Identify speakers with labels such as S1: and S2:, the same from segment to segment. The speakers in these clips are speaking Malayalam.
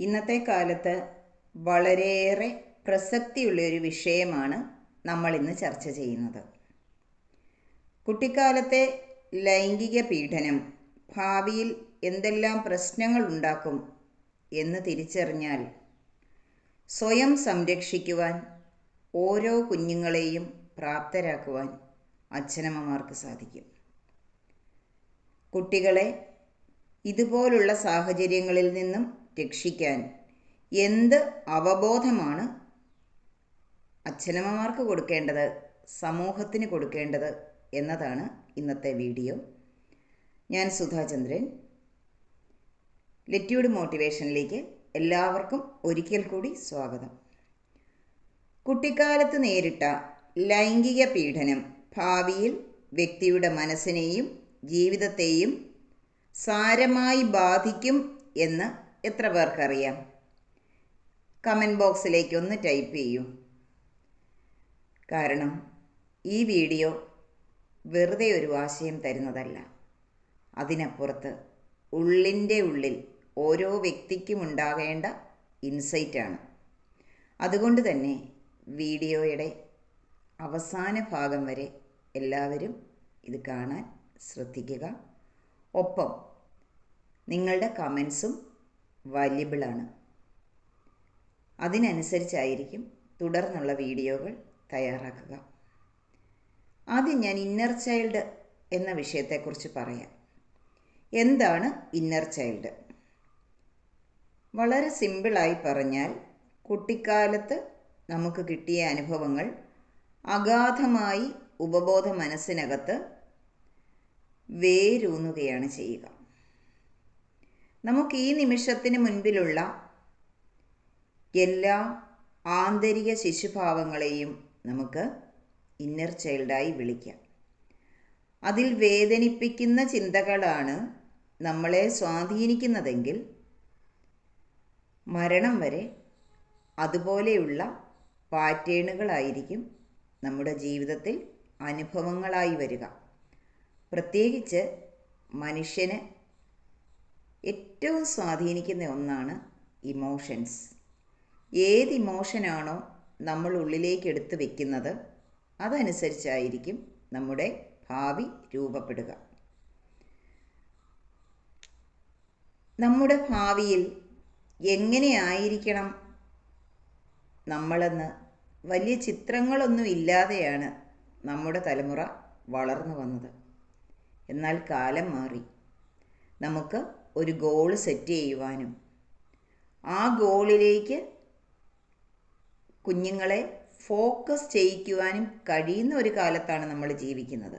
S1: ഇന്നത്തെ കാലത്ത് വളരെയേറെ പ്രസക്തിയുള്ള ഒരു വിഷയമാണ് നമ്മൾ ഇന്ന് ചർച്ച ചെയ്യുന്നത്. കുട്ടിക്കാലത്തെ ലൈംഗിക പീഡനം ഭാവിയിൽ എന്തെല്ലാം പ്രശ്നങ്ങൾ ഉണ്ടാക്കും എന്ന് തിരിച്ചറിഞ്ഞാൽ സ്വയം സംരക്ഷിക്കുവാൻ ഓരോ കുഞ്ഞുങ്ങളെയും പ്രാപ്തരാക്കുവാൻ അച്ഛനമ്മമാർക്ക് സാധിക്കും. കുട്ടികളെ ഇതുപോലുള്ള സാഹചര്യങ്ങളിൽ നിന്നും രക്ഷിക്കാൻ എന്ത് അവബോധമാണ് അച്ഛനമ്മമാർക്ക് കൊടുക്കേണ്ടത് സമൂഹത്തിന് കൊടുക്കേണ്ടത് എന്നതാണ് ഇന്നത്തെ വീഡിയോ. ഞാൻ സുധാചന്ദ്രൻ ലെറ്റ്യൂഡ് മോട്ടിവേഷനിലേക്ക് എല്ലാവർക്കും ഒരിക്കൽ കൂടി സ്വാഗതം. കുട്ടിക്കാലത്ത് നേരിട്ട ലൈംഗിക പീഡനം ഭാവിയിൽ വ്യക്തിയുടെ മനസ്സിനെയും ജീവിതത്തെയും സാരമായി ബാധിക്കും എന്ന് എത്ര പേർക്കറിയാം? കമന്റ് ബോക്സിലേക്ക് ഒന്ന് ടൈപ്പ് ചെയ്യൂ. കാരണം ഈ വീഡിയോ വെറുതെ ഒരു ആശയം തരുന്നതല്ല. അതിനപ്പുറത്ത് ഉള്ളിന്റെ ഉള്ളിൽ ഓരോ വ്യക്തിക്കും ഉണ്ടാകേണ്ട ഇൻസൈറ്റാണ് അതുകൊണ്ട് തന്നെ വീഡിയോയുടെ അവസാന ഭാഗം വരെ എല്ലാവരും ഇത് കാണാൻ ശ്രദ്ധിക്കുക. ഒപ്പം നിങ്ങളുടെ കമൻസും വാല്യബിളാണ് അതിനനുസരിച്ചായിരിക്കും തുടർന്നുള്ള വീഡിയോകൾ തയ്യാറാക്കുക. ആദ്യം ഞാൻ ഇന്നർ ചൈൽഡ് എന്ന വിഷയത്തെക്കുറിച്ച് പറയാം. എന്താണ് ഇന്നർ ചൈൽഡ് വളരെ സിമ്പിളായി പറഞ്ഞാൽ കുട്ടിക്കാലത്ത് നമുക്ക് കിട്ടിയ അനുഭവങ്ങൾ അഗാധമായി ഉപബോധ മനസ്സിനകത്ത് വേരൂന്നുകയാണ് ചെയ്യുക. നമുക്ക് ഈ നിമിഷത്തിന് മുൻപിലുള്ള എല്ലാ ആന്തരിക ശിശുഭാവങ്ങളെയും നമുക്ക് ഇന്നർ ചൈൽഡായി വിളിക്കാം. അതിൽ വേദനിപ്പിക്കുന്ന ചിന്തകളാണ് നമ്മളെ സ്വാധീനിക്കുന്നതെങ്കിൽ മരണം വരെ അതുപോലെയുള്ള പാറ്റേണുകളായിരിക്കും നമ്മുടെ ജീവിതത്തിൽ അനുഭവങ്ങളായി വരിക. പ്രത്യേകിച്ച് മനുഷ്യന് ഏറ്റവും സ്വാധീനിക്കുന്ന ഒന്നാണ് ഇമോഷൻസ് ഏത് ഇമോഷനാണോ നമ്മൾ ഉള്ളിലേക്ക് എടുത്തു വെക്കുന്നത് അതനുസരിച്ചായിരിക്കും നമ്മുടെ ഭാവി രൂപപ്പെടുക. നമ്മുടെ ഭാവിയിൽ എങ്ങനെയായിരിക്കണം നമ്മളെന്ന് വലിയ ചിത്രങ്ങളൊന്നും ഇല്ലാതെയാണ് നമ്മുടെ തലമുറ വളർന്നു വന്നത്. എന്നാൽ കാലം മാറി. നമുക്ക് ഒരു ഗോൾ സെറ്റ് ചെയ്യുവാനും. ആ ഗോളിലേക്ക് കുഞ്ഞുങ്ങളെ ഫോക്കസ് ചെയ്യിക്കുവാനും കഴിയുന്ന ഒരു കാലത്താണ് നമ്മൾ ജീവിക്കുന്നത്.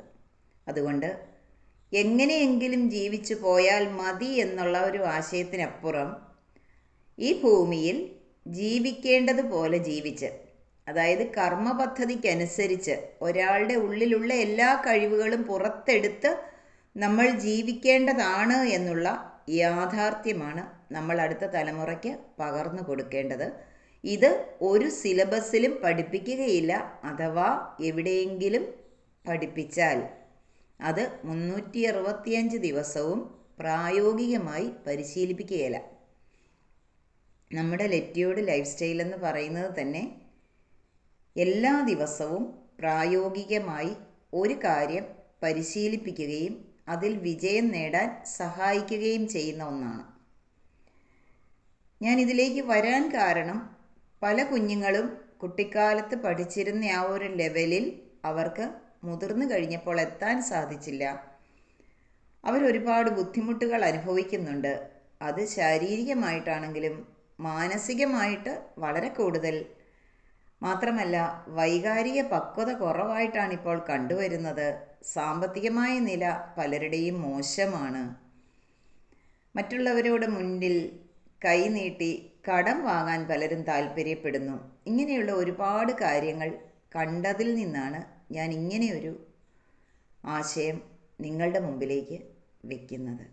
S1: അതുകൊണ്ട് എങ്ങനെയെങ്കിലും ജീവിച്ചു പോയാൽ മതി എന്നുള്ള ഒരു ആശയത്തിനപ്പുറം ഈ ഭൂമിയിൽ ജീവിക്കേണ്ടതുപോലെ ജീവിച്ച് അതായത് കർമ്മ പദ്ധതിക്കനുസരിച്ച് ഒരാളുടെ ഉള്ളിലുള്ള എല്ലാ കഴിവുകളും പുറത്തെടുത്ത് നമ്മൾ ജീവിക്കേണ്ടതാണ് എന്നുള്ള യാഥാർത്ഥ്യമാണ് നമ്മൾ അടുത്ത തലമുറയ്ക്ക് പകർന്നു കൊടുക്കേണ്ടത്. ഇത് ഒരു സിലബസിലും പഠിപ്പിക്കുകയില്ല അഥവാ എവിടെയെങ്കിലും പഠിപ്പിച്ചാൽ. അത് മുന്നൂറ്റി അറുപത്തിയഞ്ച് ദിവസവും പ്രായോഗികമായി പരിശീലിപ്പിക്കുകയില്ല. നമ്മുടെ ലെറ്റിയോട് ലൈഫ് സ്റ്റൈൽ എന്ന് പറയുന്നത് തന്നെ എല്ലാ ദിവസവും പ്രായോഗികമായി ഒരു കാര്യം പരിശീലിപ്പിക്കുകയും അതിൽ വിജയം നേടാൻ സഹായിക്കുകയും ചെയ്യുന്ന ഒന്നാണ്. ഞാൻ ഇതിലേക്ക് വരാൻ കാരണം പല കുഞ്ഞുങ്ങളും കുട്ടിക്കാലത്ത് പഠിച്ചിരുന്ന ആ ഒരു ലെവലിൽ അവർക്ക് മുതിർന്നു കഴിഞ്ഞപ്പോൾ എത്താൻ സാധിച്ചില്ല. അവരൊരുപാട് ബുദ്ധിമുട്ടുകൾ അനുഭവിക്കുന്നുണ്ട്. അത് ശാരീരികമായിട്ടാണെങ്കിലും മാനസികമായിട്ട് വളരെ കൂടുതൽ മാത്രമല്ല വൈകാരിക പക്വത കുറവായിട്ടാണ് ഇപ്പോൾ കണ്ടുവരുന്നത്. സാമ്പത്തികമായ നില പലരുടെയും മോശമാണ്. മറ്റുള്ളവരോട് മുന്നിൽ കൈനീട്ടി കടം വാങ്ങാൻ പലരും താല്പര്യപ്പെടുന്നു. ഇങ്ങനെയുള്ള ഒരുപാട് കാര്യങ്ങൾ കണ്ടതിൽ നിന്നാണ് ഞാൻ ഇങ്ങനെയൊരു ആശയം നിങ്ങളുടെ മുമ്പിലേക്ക് വയ്ക്കുന്നത്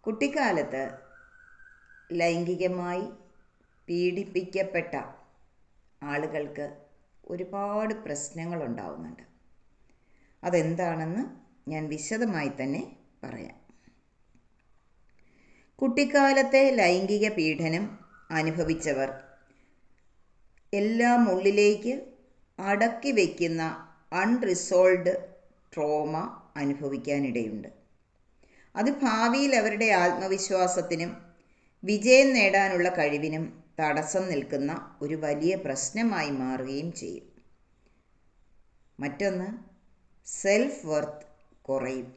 S1: കുട്ടിക്കാലത്ത് ലൈംഗികമായി പീഡിപ്പിക്കപ്പെട്ട ആളുകൾക്ക് ഒരുപാട് പ്രശ്നങ്ങളുണ്ടാവുന്നുണ്ട്. അതെന്താണെന്ന് ഞാൻ വിശദമായി തന്നെ പറയാം. കുട്ടിക്കാലത്തെ ലൈംഗിക പീഡനം അനുഭവിച്ചവർ എല്ലാം ഉള്ളിലേക്ക് അടക്കി വയ്ക്കുന്ന അൺറിസോൾവ്ഡ് ട്രോമ അനുഭവിക്കാനിടയുണ്ട്. അത് ഭാവിയിൽ അവരുടെ ആത്മവിശ്വാസത്തിനും വിജയം നേടാനുള്ള കഴിവിനും തടസ്സം നിൽക്കുന്ന ഒരു വലിയ പ്രശ്നമായി മാറുകയും ചെയ്യും. മറ്റൊന്ന് സെൽഫ് വർത്ത് കുറയും.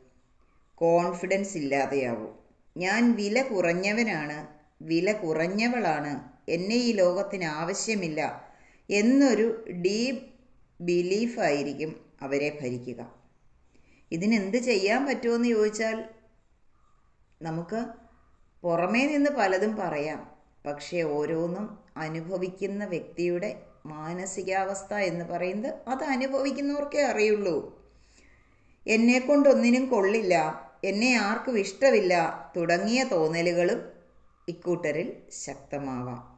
S1: കോൺഫിഡൻസ് ഇല്ലാതെയാവും. ഞാൻ വില കുറഞ്ഞവനാണ് വില കുറഞ്ഞവളാണ് എന്നെ ഈ ലോകത്തിന് ആവശ്യമില്ല എന്നൊരു ഡീപ് ബിലീഫായിരിക്കും അവരെ ഭരിക്കുക. ഇതിനെന്ത് ചെയ്യാൻ പറ്റുമെന്ന് ചോദിച്ചാൽ നമുക്ക് പുറമേ നിന്ന് പലതും പറയാം. പക്ഷേ ഓരോന്നും അനുഭവിക്കുന്ന വ്യക്തിയുടെ മാനസികാവസ്ഥ എന്ന് പറയുന്നത് അത് അനുഭവിക്കുന്നവർക്കേ അറിയുള്ളൂ. എന്നെ കൊണ്ടൊന്നിനും കൊള്ളില്ല എന്നെ ആർക്കും ഇഷ്ടമില്ല തുടങ്ങിയ തോന്നലുകളും ഇക്കൂട്ടരിൽ ശക്തമാവാം.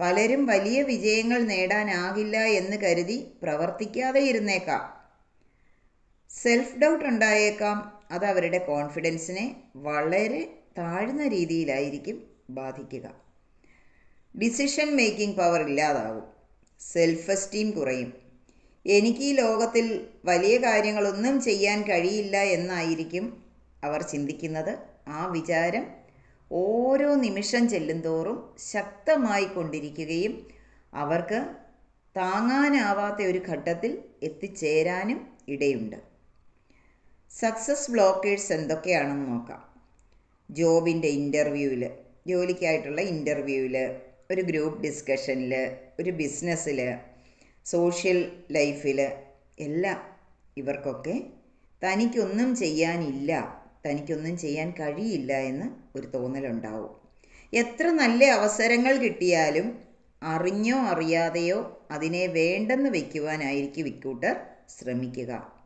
S1: പലരും വലിയ വിജയങ്ങൾ നേടാനാകില്ല എന്ന് കരുതി പ്രവർത്തിക്കാതെ ഇരുന്നേക്കാം. സെൽഫ് ഡൗട്ട് ഉണ്ടായേക്കാം അത് അവരുടെ കോൺഫിഡൻസിനെ വളരെ താഴ്ന്ന രീതിയിലായിരിക്കും ബാധിക്കുക. ഡിസിഷൻ മേക്കിംഗ് പവർ ഇല്ലാതാവും സെൽഫ് എസ്റ്റീം കുറയും. എനിക്ക് ഈ ലോകത്തിൽ വലിയ കാര്യങ്ങളൊന്നും ചെയ്യാൻ കഴിയില്ല എന്നായിരിക്കും അവർ ചിന്തിക്കുന്നത്. ആ വിചാരം ഓരോ നിമിഷം ചെല്ലുന്തോറും ശക്തമായി കൊണ്ടിരിക്കുകയും അവർക്ക് താങ്ങാനാവാത്ത ഒരു ഘട്ടത്തിൽ എത്തിച്ചേരാനും ഇടയുണ്ട്. സക്സസ് ബ്ലോക്കേഴ്സ് എന്തൊക്കെയാണെന്ന് നോക്കാം. ജോബിന്റെ ഇന്റർവ്യൂവിൽ ജോലിക്കായിട്ടുള്ള ഇന്റർവ്യൂവിൽ ഒരു ഗ്രൂപ്പ് ഡിസ്കഷനിൽ ഒരു ബിസിനസ്സിൽ സോഷ്യൽ ലൈഫിൽ എല്ലാം ഇവർക്കൊക്കെ തനിക്കൊന്നും ചെയ്യാനില്ല തനിക്കൊന്നും ചെയ്യാൻ കഴിയില്ല എന്ന് ഒരു തോന്നലുണ്ടാവും. എത്ര നല്ല അവസരങ്ങൾ കിട്ടിയാലും അറിഞ്ഞോ അറിയാതെയോ അതിനെ വേണ്ടെന്ന് വയ്ക്കുവാനായിരിക്കും ഇക്കൂട്ടർ ശ്രമിക്കുക.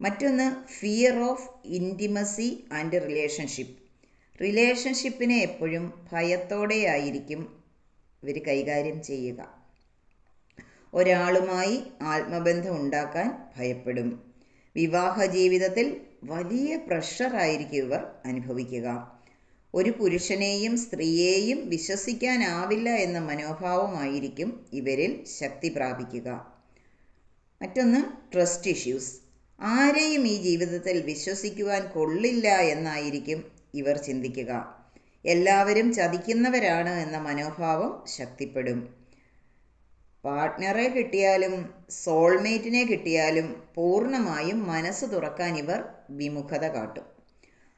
S1: മറ്റൊന്ന് fear of intimacy and relationship റിലേഷൻഷിപ്പിനെ എപ്പോഴും ഭയത്തോടെയായിരിക്കും ഇവർ കൈകാര്യം ചെയ്യുക. ഒരാളുമായി ആത്മബന്ധം ഉണ്ടാക്കാൻ ഭയപ്പെടും. വിവാഹ ജീവിതത്തിൽ വലിയ പ്രഷറായിരിക്കും ഇവർ അനുഭവിക്കുക. ഒരു പുരുഷനെയും സ്ത്രീയെയും വിശ്വസിക്കാനാവില്ല എന്ന മനോഭാവമായിരിക്കും ഇവരിൽ ശക്തി പ്രാപിക്കുക. മറ്റൊന്ന് ട്രസ്റ്റ് ഇഷ്യൂസ് ആരെയും ഈ ജീവിതത്തിൽ വിശ്വസിക്കുവാൻ കൊള്ളില്ല എന്നായിരിക്കും ഇവർ ചിന്തിക്കുക. എല്ലാവരും ചതിക്കുന്നവരാണ് എന്ന മനോഭാവം ശക്തിപ്പെടും. പാർട്ട്ണറെ കിട്ടിയാലും സോൾമേറ്റിനെ കിട്ടിയാലും പൂർണമായും മനസ്സ് തുറക്കാൻ ഇവർ വിമുഖത കാട്ടും.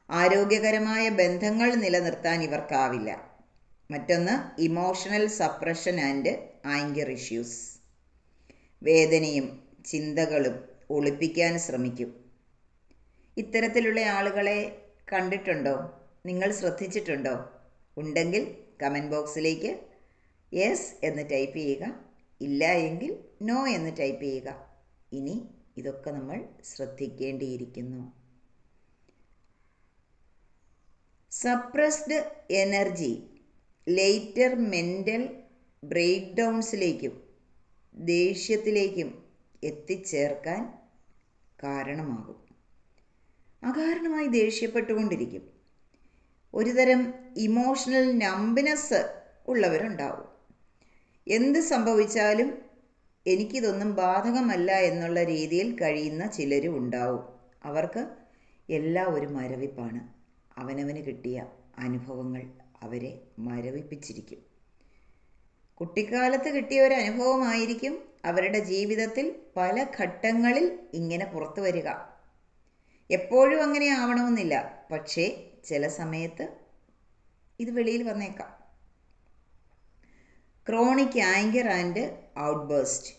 S1: ആരോഗ്യകരമായ ബന്ധങ്ങൾ നിലനിർത്താൻ ഇവർക്കാവില്ല. മറ്റൊന്ന് emotional suppression and anger issues വേദനയും ചിന്തകളും ഒളിപ്പിക്കാൻ ശ്രമിക്കും. ഇത്തരത്തിലുള്ള ആളുകളെ കണ്ടിട്ടുണ്ടോ? നിങ്ങൾ ശ്രദ്ധിച്ചിട്ടുണ്ടോ? ഉണ്ടെങ്കിൽ കമന്റ് ബോക്സിലേക്ക് യെസ് എന്ന് ടൈപ്പ് ചെയ്യുക ഇല്ല എങ്കിൽ നോ എന്ന് ടൈപ്പ് ചെയ്യുക. ഇനി ഇതൊക്കെ നമ്മൾ ശ്രദ്ധിക്കേണ്ടിയിരിക്കുന്നു. Suppressed energy later mental break ഡൗൺസിലേക്കും ദേഷ്യത്തിലേക്കും എത്തിച്ചേർക്കാൻ കാരണമാകും. അകാരണമായി ദേഷ്യപ്പെട്ടുകൊണ്ടിരിക്കും. ഒരുതരം ഇമോഷണൽ നമ്പിനെസ് ഉള്ളവരുണ്ടാവും. എന്ത് സംഭവിച്ചാലും എനിക്കിതൊന്നും ബാധകമല്ല എന്നുള്ള രീതിയിൽ കഴിയുന്ന ചിലരും ഉണ്ടാവും. അവർക്ക് എല്ലാം ഒരു മരവിപ്പാണ്. അവനവന് കിട്ടിയ അനുഭവങ്ങൾ അവരെ മരവിപ്പിച്ചിരിക്കും. കുട്ടിക്കാലത്ത് കിട്ടിയ ഒരു അനുഭവമായിരിക്കും അവരുടെ ജീവിതത്തിൽ പല ഘട്ടങ്ങളിൽ ഇങ്ങനെ പുറത്തു വരിക. എപ്പോഴും അങ്ങനെ ആവണമെന്നില്ല. പക്ഷേ ചില സമയത്ത് ഇത് വെളിയിൽ വന്നേക്കാം. Chronic anger and outburst.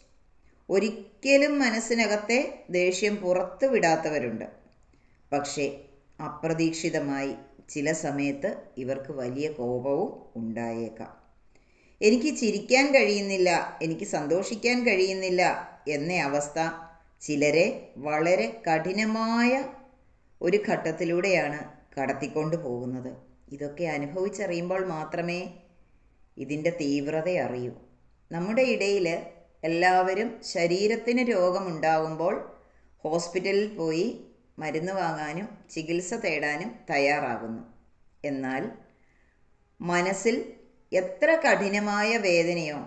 S1: ഒരിക്കലും മനസ്സിനകത്തെ ദേഷ്യം പുറത്തു വിടാത്തവരുണ്ട്. പക്ഷേ അപ്രതീക്ഷിതമായി ചില സമയത്ത് ഇവർക്ക് വലിയ കോപവും ഉണ്ടായേക്കാം. എനിക്ക് ചിരിക്കാൻ കഴിയുന്നില്ല എനിക്ക് സന്തോഷിക്കാൻ കഴിയുന്നില്ല എന്ന അവസ്ഥ ചിലരെ വളരെ കഠിനമായ ഒരു ഘട്ടത്തിലൂടെയാണ് കടത്തിക്കൊണ്ട് പോകുന്നത്. ഇതൊക്കെ അനുഭവിച്ചറിയുമ്പോൾ മാത്രമേ ഇതിന്റെ തീവ്രത അറിയൂ. നമ്മുടെ ഇടയിൽ എല്ലാവരും ശരീരത്തിന് രോഗമുണ്ടാകുമ്പോൾ ഹോസ്പിറ്റലിൽ പോയി മരുന്ന് വാങ്ങാനും ചികിത്സ തേടാനും തയ്യാറാകുന്നു. എന്നാൽ മനസ്സിൽ എത്ര കഠിനമായ വേദനയോ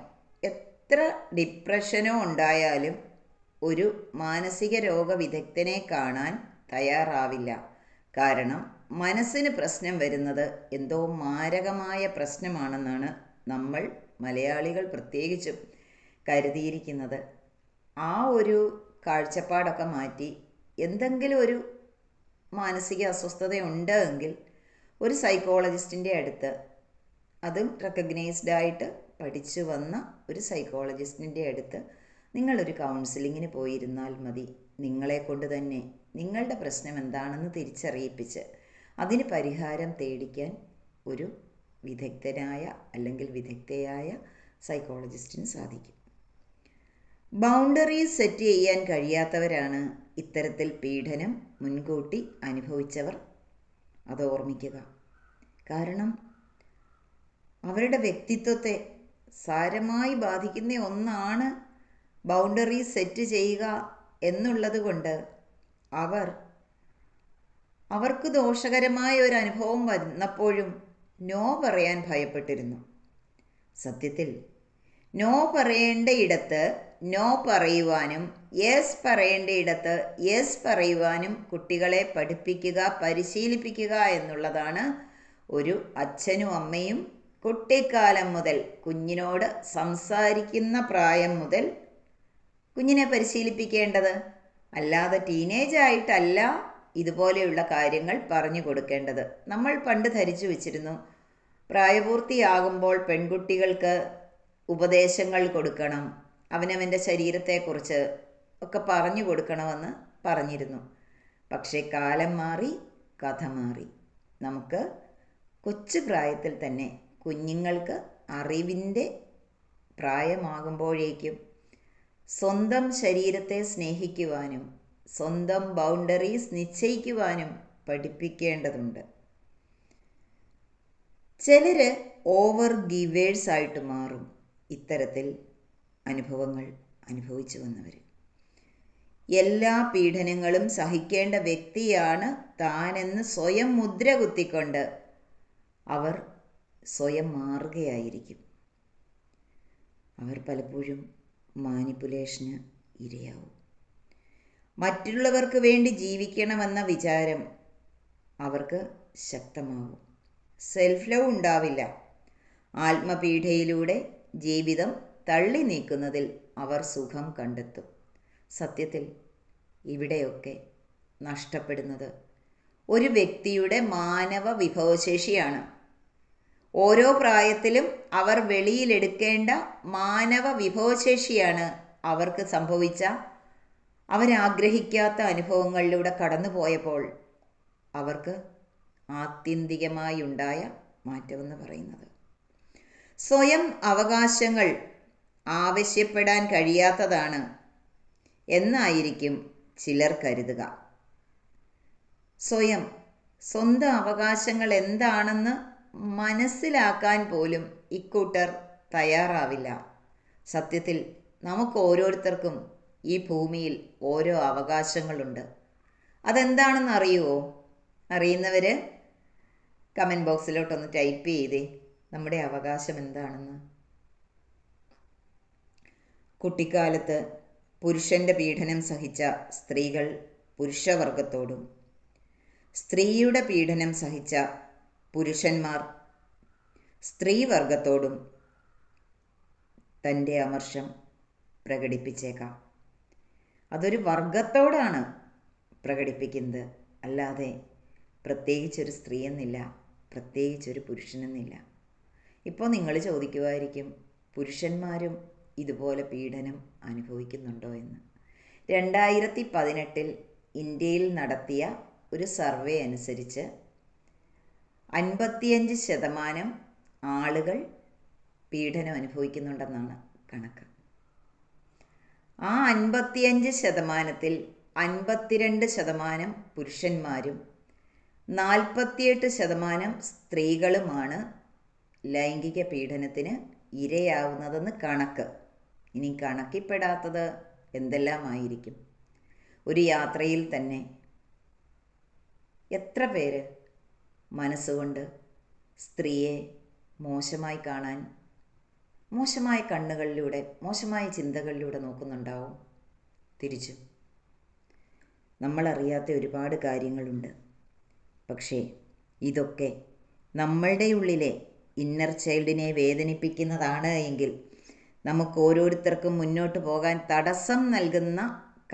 S1: എത്ര ഡിപ്രഷനോ ഉണ്ടായാലും ഒരു മാനസിക രോഗ വിദഗ്ധനെ കാണാൻ തയ്യാറാവില്ല. കാരണം മനസ്സിന് പ്രശ്നം വരുന്നത് എന്തോ മാരകമായ പ്രശ്നമാണെന്നാണ് നമ്മൾ മലയാളികൾ പ്രത്യേകിച്ചും കരുതിയിരിക്കുന്നത്. ആ ഒരു കാഴ്ചപ്പാടൊക്കെ മാറ്റി എന്തെങ്കിലും ഒരു മാനസിക അസ്വസ്ഥതയുണ്ട് എങ്കിൽ ഒരു സൈക്കോളജിസ്റ്റിന്റെ അടുത്ത് അതും റെക്കഗ്നൈസ്ഡ് ആയിട്ട് പഠിച്ചു വന്ന ഒരു സൈക്കോളജിസ്റ്റിന്റെ അടുത്ത് നിങ്ങളൊരു കൗൺസിലിങ്ങിന് പോയിരുന്നാൽ മതി. നിങ്ങളെ കൊണ്ട് തന്നെ നിങ്ങളുടെ പ്രശ്നം എന്താണെന്ന് തിരിച്ചറിയിപ്പിച്ച് അതിന് പരിഹാരം തേടിക്കാൻ ഒരു വിദഗ്ധനായ അല്ലെങ്കിൽ വിദഗ്ധയായ സൈക്കോളജിസ്റ്റിന് സാധിക്കും. ബൗണ്ടറീസ് സെറ്റ് ചെയ്യാൻ കഴിയാത്തവരാണ് ഇത്തരത്തിൽ പീഡനം മുൻകൂട്ടി അനുഭവിച്ചവർ. അത് ഓർമ്മിക്കുക. കാരണം അവരുടെ വ്യക്തിത്വത്തെ സാരമായി ബാധിക്കുന്ന ഒന്നാണ് ബൗണ്ടറി സെറ്റ് ചെയ്യുക എന്നുള്ളത് കൊണ്ട് അവർ അവർക്ക് ദോഷകരമായ ഒരു അനുഭവം വന്നപ്പോഴും നോ പറയാൻ ഭയപ്പെട്ടിരുന്നു. സത്യത്തിൽ നോ പറയേണ്ട ഇടത്ത് നോ പറയുവാനും യെസ് പറയേണ്ട ഇടത്ത് യെസ് പറയുവാനും കുട്ടികളെ പഠിപ്പിക്കുക പരിശീലിപ്പിക്കുക എന്നുള്ളതാണ് ഒരു അച്ഛനും അമ്മയും കുട്ടിക്കാലം മുതൽ കുഞ്ഞിനോട് സംസാരിക്കുന്ന പ്രായം മുതൽ കുഞ്ഞിനെ പരിശീലിപ്പിക്കേണ്ടത്. അല്ലാതെ ടീനേജ് ആയിട്ടല്ല ഇതുപോലെയുള്ള കാര്യങ്ങൾ പറഞ്ഞു കൊടുക്കേണ്ടത്. നമ്മൾ പണ്ട് ധരിച്ചു വെച്ചിരുന്നു. പ്രായപൂർത്തിയാകുമ്പോൾ പെൺകുട്ടികൾക്ക് ഉപദേശങ്ങൾ കൊടുക്കണം. അവനവന്റെ ശരീരത്തെക്കുറിച്ച് ഒക്കെ പറഞ്ഞു കൊടുക്കണമെന്ന് പറഞ്ഞിരുന്നു. പക്ഷേ കാലം മാറി കഥ മാറി. നമുക്ക് കൊച്ചു പ്രായത്തിൽ തന്നെ കുഞ്ഞുങ്ങൾക്ക് അറിവിന്റെ പ്രായമാകുമ്പോഴേക്കും സ്വന്തം ശരീരത്തെ സ്നേഹിക്കുവാനും സ്വന്തം ബൗണ്ടറീസ് നിശ്ചയിക്കുവാനും പഠിപ്പിക്കേണ്ടതുണ്ട്. ചിലർ ഓവർ ഗിവേഴ്സ് ആയിട്ട് മാറും ഇത്തരത്തിൽ അനുഭവങ്ങൾ അനുഭവിച്ചു വന്നവർ എല്ലാ പീഡനങ്ങളും സഹിക്കേണ്ട വ്യക്തിയാണ് താനെന്ന് സ്വയം മുദ്ര കുത്തിക്കൊണ്ട് അവർ സ്വയം മാറുകയായിരിക്കും. അവർ പലപ്പോഴും മാനിപ്പുലേഷന് ഇരയാവും. മറ്റുള്ളവർക്ക് വേണ്ടി ജീവിക്കണമെന്ന വിചാരം അവർക്ക് ശക്തമാവും. സെൽഫ് ലവ് ഉണ്ടാവില്ല. ആത്മപീഠയിലൂടെ ജീവിതം തള്ളി നീക്കുന്നതിൽ അവർ സുഖം കണ്ടെത്തും. സത്യത്തിൽ ഇവിടെയൊക്കെ നഷ്ടപ്പെടുന്നത് ഒരു വ്യക്തിയുടെ മാനവ വിഭവശേഷിയാണ് ഓരോ പ്രായത്തിലും അവർ വെളിയിലെടുക്കേണ്ട മാനവ വിഭവശേഷിയാണ് അവർക്ക് സംഭവിച്ച അവരാഗ്രഹിക്കാത്ത അനുഭവങ്ങളിലൂടെ കടന്നുപോയപ്പോൾ അവർക്ക് ആത്യന്തികമായി ഉണ്ടായ മാറ്റമെന്ന് പറയുന്നത്. സ്വയം അവകാശങ്ങൾ ആവശ്യപ്പെടാൻ കഴിയാത്തതാണ് എന്നായിരിക്കും ചിലർ കരുതുക. സ്വയം സ്വന്തം അവകാശങ്ങൾ എന്താണെന്ന് മനസ്സിലാക്കാൻ പോലും ഇക്കൂട്ടർ തയ്യാറാവില്ല. സത്യത്തിൽ നമുക്ക് ഓരോരുത്തർക്കും ഈ ഭൂമിയിൽ ഓരോ അവകാശങ്ങളുണ്ട്. അതെന്താണെന്ന് അറിയുമോ അറിയുന്നവർ കമന്റ് ബോക്സിലോട്ടൊന്ന് ടൈപ്പ് ചെയ്തേ നമ്മുടെ അവകാശം എന്താണെന്ന്. കുട്ടിക്കാലത്ത് പുരുഷന്റെ പീഡനം സഹിച്ച സ്ത്രീകൾ പുരുഷവർഗത്തോടും സ്ത്രീയുടെ പീഡനം സഹിച്ച പുരുഷന്മാർ സ്ത്രീവർഗത്തോടും തന്റെ അമർഷം പ്രകടിപ്പിച്ചേക്കാം. അതൊരു വർഗത്തോടാണ് പ്രകടിപ്പിക്കുന്നത്. അല്ലാതെ പ്രത്യേകിച്ചൊരു സ്ത്രീ എന്നില്ല പ്രത്യേകിച്ചൊരു പുരുഷനെന്നില്ല. ഇപ്പോൾ നിങ്ങൾ ചോദിക്കുമായിരിക്കും പുരുഷന്മാരും ഇതുപോലെ പീഡനം അനുഭവിക്കുന്നുണ്ടോ എന്ന്. രണ്ടായിരത്തി പതിനെട്ടിൽ ഇന്ത്യയിൽ നടത്തിയ ഒരു സർവേ അനുസരിച്ച് അൻപത്തിയഞ്ച് ശതമാനം ആളുകൾ പീഡനം അനുഭവിക്കുന്നുണ്ടെന്നാണ് കണക്ക്. ആ അൻപത്തിയഞ്ച് ശതമാനത്തിൽ അൻപത്തിരണ്ട് ശതമാനം പുരുഷന്മാരും നാൽപ്പത്തിയെട്ട് ശതമാനം സ്ത്രീകളുമാണ് ലൈംഗിക പീഡനത്തിന് ഇരയാവുന്നതെന്ന് കണക്ക്. ഇനി കണക്കിപ്പെടാത്തത് എന്തെല്ലാമായിരിക്കും? ഒരു യാത്രയിൽ തന്നെ എത്ര പേര് മനസ്സുകൊണ്ട് സ്ത്രീയെ മോശമായി കാണാൻ മോശമായ കണ്ണുകളിലൂടെ മോശമായ ചിന്തകളിലൂടെ നോക്കുന്നുണ്ടാവും. തിരിച്ചു. നമ്മളറിയാത്ത ഒരുപാട് കാര്യങ്ങളുണ്ട്. പക്ഷേ ഇതൊക്കെ നമ്മളുടെ ഉള്ളിലെ ഇന്നർ ചൈൽഡിനെ വേദനിപ്പിക്കുന്നതാണ് എങ്കിൽ നമുക്ക് ഓരോരുത്തർക്കും മുന്നോട്ട് പോകാൻ തടസ്സം നൽകുന്ന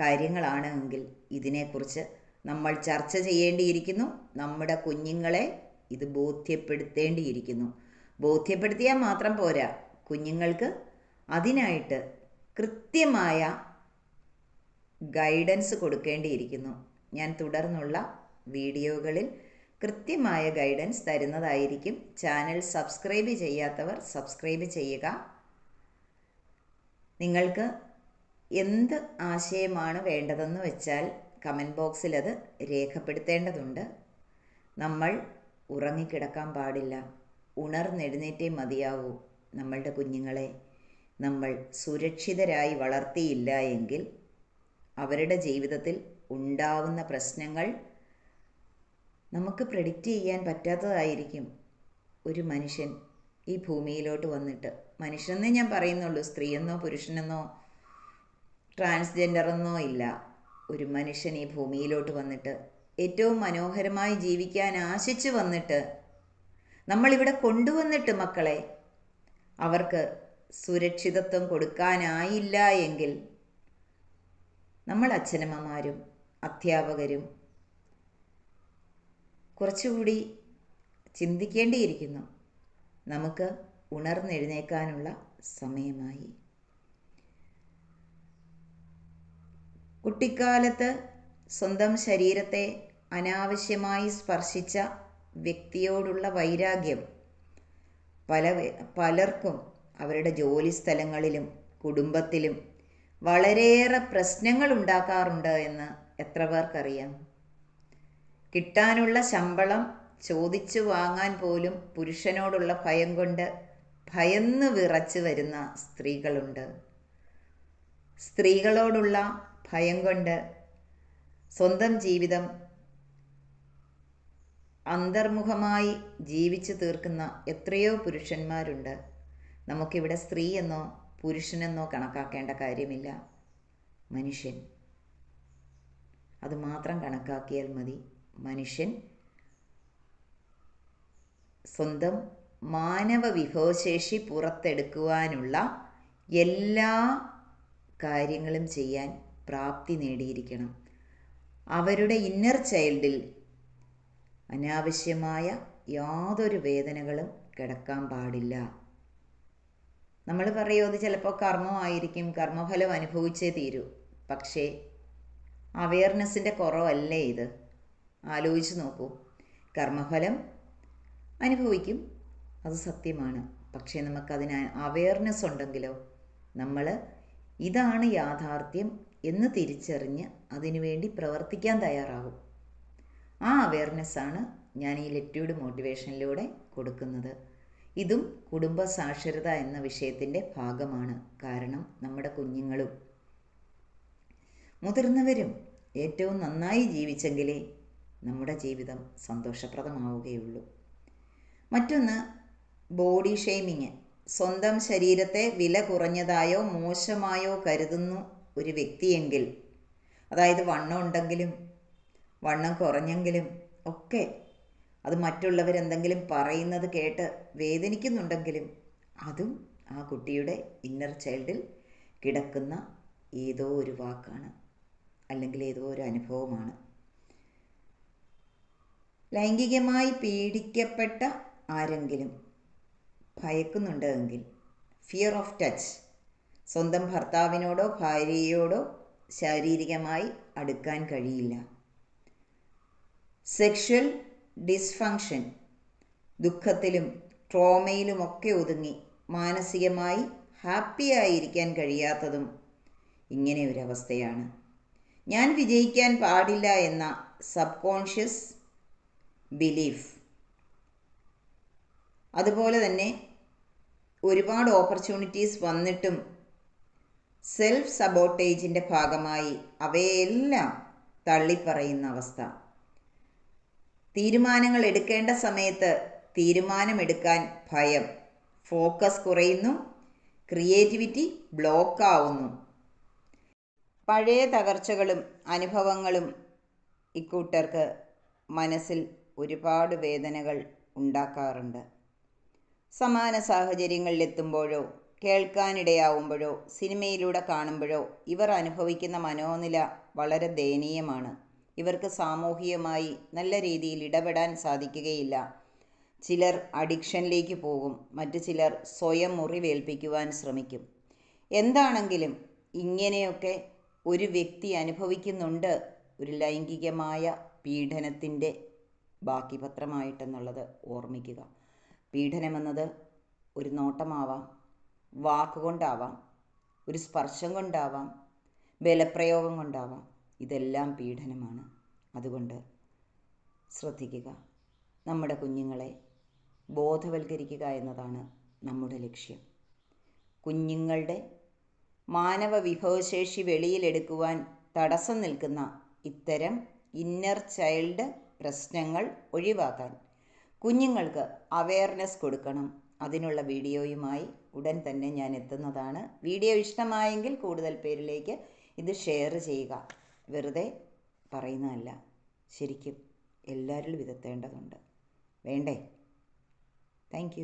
S1: കാര്യങ്ങളാണ് എങ്കിൽ ഇതിനെക്കുറിച്ച് നമ്മൾ ചർച്ച ചെയ്യേണ്ടിയിരിക്കുന്നു. നമ്മുടെ കുഞ്ഞുങ്ങളെ ഇത് ബോധ്യപ്പെടുത്തേണ്ടിയിരിക്കുന്നു. ബോധ്യപ്പെടുത്തിയാൽ മാത്രം പോരാ. കുഞ്ഞുങ്ങൾക്ക് അതിനായിട്ട് കൃത്യമായ ഗൈഡൻസ് കൊടുക്കേണ്ടിയിരിക്കുന്നു. ഞാൻ തുടർന്നുള്ള വീഡിയോകളിൽ കൃത്യമായ ഗൈഡൻസ് തരുന്നതായിരിക്കും. ചാനൽ സബ്സ്ക്രൈബ് ചെയ്യാത്തവർ സബ്സ്ക്രൈബ് ചെയ്യുക. നിങ്ങൾക്ക് എന്ത് ആശയമാണ് വേണ്ടതെന്ന് വെച്ചാൽ കമന്റ് ബോക്സിൽ അത് രേഖപ്പെടുത്തേണ്ടതുണ്ട്. നമ്മൾ ഉറങ്ങിക്കിടക്കാൻ പാടില്ല. ഉണർന്നെഴുന്നേറ്റേ മതിയാവൂ നമ്മളുടെ കുഞ്ഞുങ്ങളെ. നമ്മൾ സുരക്ഷിതരായി വളർത്തിയില്ല എങ്കിൽ അവരുടെ ജീവിതത്തിൽ ഉണ്ടാവുന്ന പ്രശ്നങ്ങൾ നമുക്ക് പ്രെഡിക്റ്റ് ചെയ്യാൻ പറ്റാത്തതായിരിക്കും. ഒരു മനുഷ്യൻ ഈ ഭൂമിയിലോട്ട് വന്നിട്ട്. മനുഷ്യനെന്നേ ഞാൻ പറയുന്നുള്ളൂ സ്ത്രീയെന്നോ പുരുഷനെന്നോ ട്രാൻസ്ജെൻഡറെന്നോ ഇല്ല. ഒരു മനുഷ്യൻ ഈ ഭൂമിയിലോട്ട് വന്നിട്ട് ഏറ്റവും മനോഹരമായി ജീവിക്കാൻ ആശിച്ചു വന്നിട്ട് നമ്മളിവിടെ കൊണ്ടുവന്നിട്ട് മക്കളെ അവർക്ക് സുരക്ഷിതത്വം കൊടുക്കാനായില്ല എങ്കിൽ നമ്മൾ അച്ഛനമ്മമാരും അധ്യാപകരും കുറച്ചുകൂടി ചിന്തിക്കേണ്ടിയിരിക്കുന്നു. നമുക്ക് ഉണർന്നെഴുന്നേക്കാനുള്ള സമയമായി. കുട്ടിക്കാലത്ത് സ്വന്തം ശരീരത്തെ അനാവശ്യമായി സ്പർശിച്ച വ്യക്തിയോടുള്ള വൈരാഗ്യം പല പലർക്കും അവരുടെ ജോലി സ്ഥലങ്ങളിലും കുടുംബത്തിലും വളരെയേറെ പ്രശ്നങ്ങൾ ഉണ്ടാക്കാറുണ്ട് എന്ന് എത്ര പേർക്കറിയാം? കിട്ടാനുള്ള ശമ്പളം ചോദിച്ചു വാങ്ങാൻ പോലും പുരുഷനോടുള്ള ഭയം കൊണ്ട് ഭയന്ന് വിറച്ചു വരുന്ന സ്ത്രീകളുണ്ട്. സ്ത്രീകളോടുള്ള ഭയം കൊണ്ട് സ്വന്തം ജീവിതം അന്തർമുഖമായി ജീവിച്ചു തീർക്കുന്ന എത്രയോ പുരുഷന്മാരുണ്ട്. നമുക്കിവിടെ സ്ത്രീ എന്നോ പുരുഷനെന്നോ കണക്കാക്കേണ്ട കാര്യമില്ല. മനുഷ്യൻ. അത് മാത്രം കണക്കാക്കിയാൽ മതി. മനുഷ്യൻ സ്വന്തം മാനവ വിഭവശേഷി പുറത്തെടുക്കുവാനുള്ള എല്ലാ കാര്യങ്ങളും ചെയ്യാൻ പ്രാപ്തി നേടിയിരിക്കണം. അവരുടെ ഇന്നർ ചൈൽഡിൽ അനാവശ്യമായ യാതൊരു വേദനകളും കിടക്കാൻ പാടില്ല. നമ്മൾ പറയുമോ അത് ചിലപ്പോൾ കർമ്മമായിരിക്കും കർമ്മഫലം അനുഭവിച്ചേ തീരൂ. പക്ഷേ അവയർനെസ്സിന്റെ കുറവല്ലേ ഇത്? ആലോചിച്ച് നോക്കൂ. കർമ്മഫലം അനുഭവിക്കും അത് സത്യമാണ്. പക്ഷേ നമുക്കതിന് അവയർനെസ് ഉണ്ടെങ്കിലോ? നമ്മൾ ഇതാണ് യാഥാർത്ഥ്യം എന്ന് തിരിച്ചറിഞ്ഞ് അതിനുവേണ്ടി പ്രവർത്തിക്കാൻ തയ്യാറാകും. ആ അവയർനെസ്സാണ് ഞാൻ ഈ ലെറ്റ്യൂഡ് മോട്ടിവേഷനിലൂടെ കൊടുക്കുന്നത്. ഇതും കുടുംബ സാക്ഷരത എന്ന വിഷയത്തിന്റെ ഭാഗമാണ്. കാരണം നമ്മുടെ കുഞ്ഞുങ്ങളും മുതിർന്നവരും ഏറ്റവും നന്നായി ജീവിച്ചെങ്കിലേ നമ്മുടെ ജീവിതം സന്തോഷപ്രദമാവുകയുള്ളൂ. മറ്റൊന്ന് ബോഡി ഷെയ്മിങ് സ്വന്തം ശരീരത്തെ വില കുറഞ്ഞതായോ മോശമായോ കരുതുന്നു ഒരു വ്യക്തിയെങ്കിൽ അതായത് വണ്ണം ഉണ്ടെങ്കിലും വണ്ണം കുറഞ്ഞെങ്കിലും ഒക്കെ അത് മറ്റുള്ളവരെന്തെങ്കിലും പറയുന്നത് കേട്ട് വേദനിക്കുന്നുണ്ടെങ്കിലും അതും ആ കുട്ടിയുടെ ഇന്നർ ചൈൽഡിൽ കിടക്കുന്ന ഏതോ ഒരു വാക്കാണ് അല്ലെങ്കിൽ ഏതോ ഒരു അനുഭവമാണ്. ലൈംഗികമായി പീഡിക്കപ്പെട്ട ആരെങ്കിലും ഭയക്കുന്നുണ്ടെങ്കിൽ ഫിയർ ഓഫ് ടച്ച് സ്വന്തം ഭർത്താവിനോടോ ഭാര്യയോടോ ശാരീരികമായി അടുക്കാൻ കഴിയില്ല. സെക്ഷൽ ഡിസ്ഫങ്ഷൻ ദുഃഖത്തിലും ട്രോമയിലുമൊക്കെ ഒതുങ്ങി മാനസികമായി ഹാപ്പിയായിരിക്കാൻ കഴിയാത്തതും ഇങ്ങനെ ഒരവസ്ഥയാണ്. ഞാൻ വിജയിക്കാൻ പാടില്ല എന്ന സബ് കോൺഷ്യസ് ബിലീഫ്. അതുപോലെ തന്നെ ഒരുപാട് ഓപ്പർച്യൂണിറ്റീസ് വന്നിട്ടും സെൽഫ് സബോട്ടേജിന്റെ ഭാഗമായി അവയെല്ലാം തള്ളിപ്പറയുന്ന അവസ്ഥ. തീരുമാനങ്ങൾ എടുക്കേണ്ട സമയത്ത് തീരുമാനമെടുക്കാൻ ഭയം. ഫോക്കസ് കുറയുന്നു. ക്രിയേറ്റിവിറ്റി ബ്ലോക്ക് ആവുന്നു പഴയ തകർച്ചകളും അനുഭവങ്ങളും ഇക്കൂട്ടർക്ക് മനസ്സിൽ ഒരുപാട് വേദനകൾ ഉണ്ടാക്കാറുണ്ട്. സമാന സാഹചര്യങ്ങളിലെത്തുമ്പോഴോ കേൾക്കാനിടയാവുമ്പോഴോ സിനിമയിലൂടെ കാണുമ്പോഴോ ഇവർ അനുഭവിക്കുന്ന മനോനില വളരെ ദയനീയമാണ്. ഇവർക്ക് സാമൂഹികമായി നല്ല രീതിയിൽ ഇടപെടാൻ സാധിക്കുകയില്ല. ചിലർ അഡിക്ഷനിലേക്ക് പോകും മറ്റു ചിലർ സ്വയം മുറിവേൽപ്പിക്കുവാൻ ശ്രമിക്കും. എന്താണെങ്കിലും ഇങ്ങനെയൊക്കെ ഒരു വ്യക്തി അനുഭവിക്കുന്നുണ്ട് ഒരു ലൈംഗികമായ പീഡനത്തിന്റെ ബാക്കിപത്രമായിട്ടെന്നുള്ളത് ഓർമ്മിക്കുക. പീഡനമെന്നത് ഒരു നോട്ടമാവാം. വാക്കുകൊണ്ടാവാം ഒരു സ്പർശം കൊണ്ടാവാം ബലപ്രയോഗം കൊണ്ടാവാം. ഇതെല്ലാം പീഡനമാണ്. അതുകൊണ്ട് ശ്രദ്ധിക്കുക. നമ്മുടെ കുഞ്ഞുങ്ങളെ ബോധവൽക്കരിക്കുക എന്നതാണ് നമ്മുടെ ലക്ഷ്യം. കുഞ്ഞുങ്ങളുടെ മാനവ വിഭവശേഷി വെളിയിലെടുക്കുവാൻ തടസ്സം നിൽക്കുന്ന ഇത്തരം ഇന്നർ ചൈൽഡ് പ്രശ്നങ്ങൾ ഒഴിവാക്കാൻ കുഞ്ഞുങ്ങൾക്ക് അവയർനെസ് കൊടുക്കണം. അതിനുള്ള വീഡിയോയുമായി ഉടൻ തന്നെ ഞാൻ എത്തുന്നതാണ്. വീഡിയോ ഇഷ്ടമായെങ്കിൽ കൂടുതൽ പേരിലേക്ക് ഇത് ഷെയർ ചെയ്യുക. വെറുതെ പറയുന്നതല്ല. ശരിക്കും എല്ലാവരിലും ഇതെത്തേണ്ടതുണ്ട് വേണ്ടേ? താങ്ക്